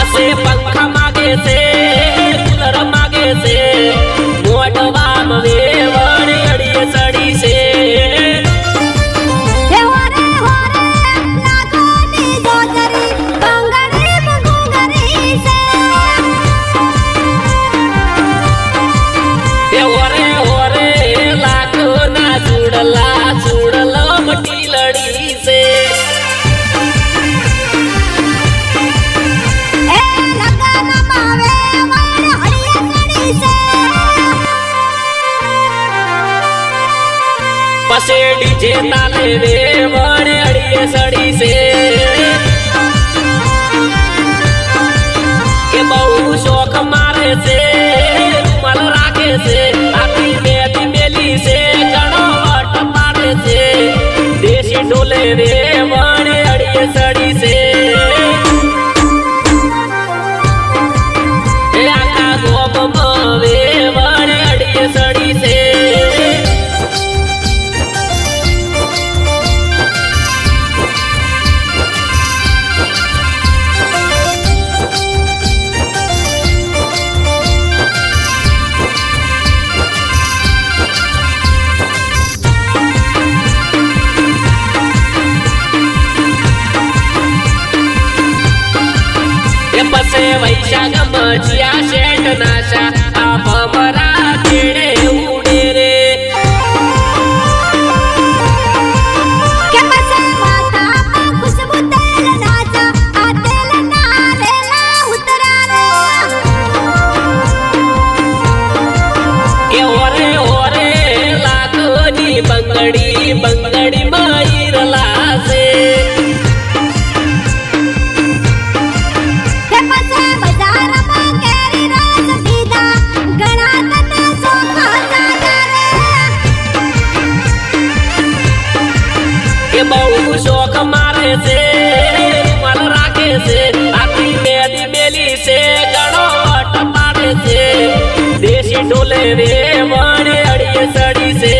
હસને પંખા માગે છે કુલર માગે છે કે બહુ શોખ મારે છે રૂમાલ રાખે છે આખી મેલી છે ઘણો છે દેશી ઢોલે રે વડે અડીએ સડી. વૈશાખ મચિયા શેઠ નાશા આ ભમરા કેડે ઉડે રે. કે પસે મારે છે રૂમાલ રાખે છે. આખી મેલી મેલી છે ઘણો વટ પાડે છે. દેશી ઢોલે રે અડીએ સડી છે.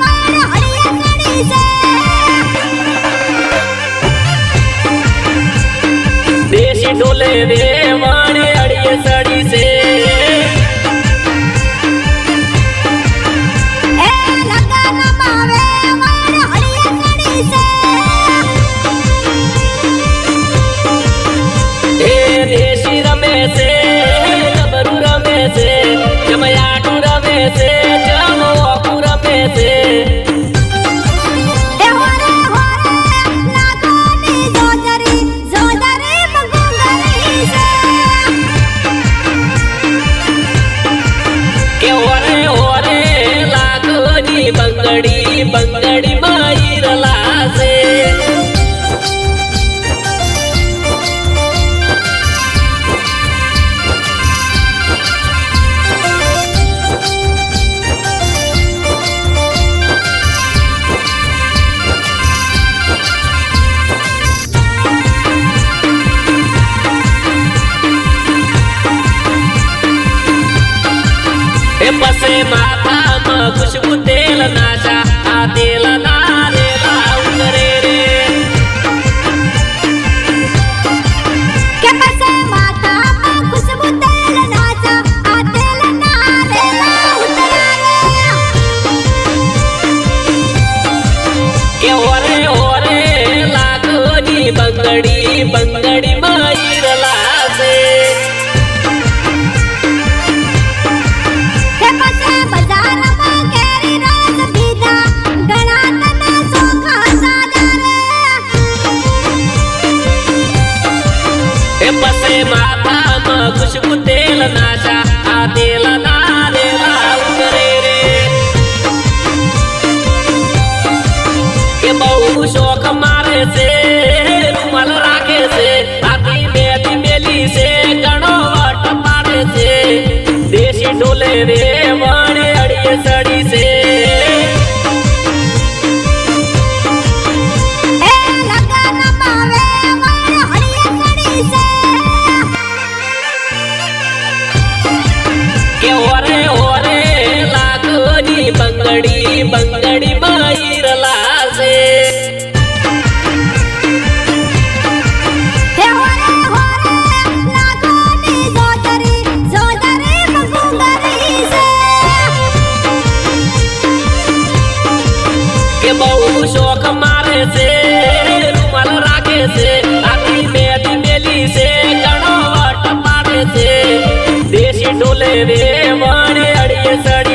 વણ દેશી ઢોલે રે અડીએ સડી બંગડી છે એ પસે માથામાં ખુશબુ કે ઓરે ઓરે લાખોની બંગડી બંગડી મયુરલા છે કે પસે બજારમાં કેરી રસ મારે છે, રૂમાલ રાખે છે. આથી મેથી મેલી છે, ઘણો વટ મારે છે. દેશી ઢોલે રે વડે અડીએ સડી ઢોલે રે વડે અડીએ સડી